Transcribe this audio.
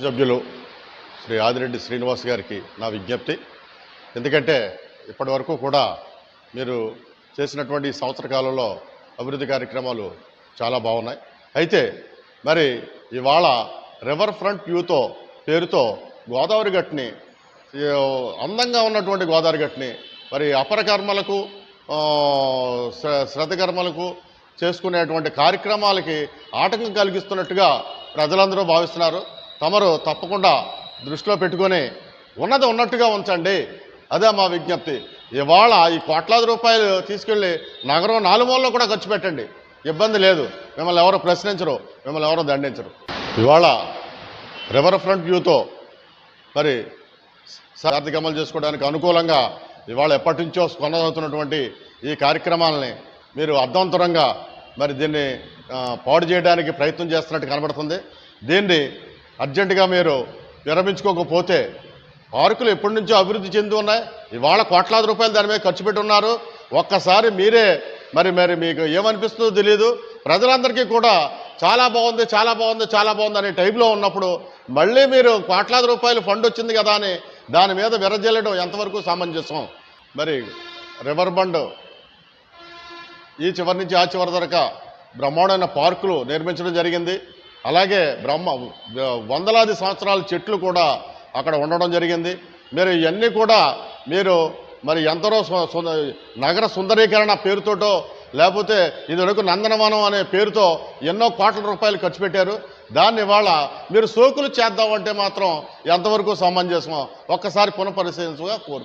సభ్యులు శ్రీ ఆదిరెడ్డి శ్రీనివాస్ గారికి నా విజ్ఞప్తి. ఎందుకంటే ఇప్పటి వరకు కూడా మీరు చేసినటువంటి ఈ సంవత్సర కాలంలో అభివృద్ధి కార్యక్రమాలు చాలా బాగున్నాయి. అయితే మరి ఇవాళ రివర్ ఫ్రంట్ వ్యూతో పేరుతో గోదావరి గట్టుని అందంగా ఉన్నటువంటి గోదావరి గట్టుని మరి అపరకర్మలకు శ్రద్ధకర్మలకు శ్ర- చేసుకునేటువంటి కార్యక్రమాలకి ఆటంకం కలిగిస్తున్నట్టుగా ప్రజలందరూ భావిస్తున్నారు. తమరు తప్పకుండా దృష్టిలో పెట్టుకొని ఉన్నది ఉన్నట్టుగా ఉంచండి. అదే మా విజ్ఞప్తి. ఇవాళ ఈ కోట్లాది రూపాయలు తీసుకెళ్ళి నగరం నాలుమూలలో కూడా ఖర్చు పెట్టండి. ఇబ్బంది లేదు. మిమ్మల్ని ఎవరు ప్రశ్నించరు మిమ్మల్ని ఎవరు దండించరు. ఇవాళ రివర్ ఫ్రంట్ వ్యూతో మరి సార్థక అమలు చేసుకోవడానికి అనుకూలంగా ఇవాళ ఎప్పటి నుంచో కొనసాగుతున్నటువంటి ఈ కార్యక్రమాలని మీరు అర్థవంతరంగా మరి దీన్ని పాడు చేయడానికి ప్రయత్నం చేస్తున్నట్టు కనబడుతుంది. దీన్ని అర్జెంటుగా మీరు విరమించుకోకపోతే పార్కులు ఎప్పటి నుంచో అభివృద్ధి చెంది ఉన్నాయి. ఇవాళ కోట్లాది రూపాయలు దాని మీద ఖర్చు పెట్టి ఉన్నారు ఒక్కసారి మీరే మరి మరి మీకు ఏమనిపిస్తుందో తెలియదు ప్రజలందరికీ కూడా చాలా బాగుంది చాలా బాగుంది చాలా బాగుంది అనే టైంలో ఉన్నప్పుడు మళ్ళీ మీరు కోట్లాది రూపాయలు ఫండ్ వచ్చింది కదా అని దాని మీద విరజల్లడం ఎంతవరకు సమంజసం మరి రివర్ బండ్ ఈ చివరి నుంచి ఆ చివరి వరకు బ్రహ్మాండమైన పార్కులు నిర్మించడం జరిగింది. అలాగే బ్రహ్మ వందలాది సంవత్సరాల చెట్లు కూడా అక్కడ ఉండడం జరిగింది. మీరు ఇవన్నీ కూడా మీరు మరి ఎంతరో సు- నగర సుందరీకరణ పేరుతోటో లేకపోతే ఇదివరకు నందనవనం అనే పేరుతో ఎన్నో కోట్ల రూపాయలు ఖర్చు పెట్టారు. దాన్ని ఇవాళ మీరు సోకులు చేద్దామంటే మాత్రం ఎంతవరకు సమంజసమో ఒక్కసారి పునఃపరిశీలించగా కోరి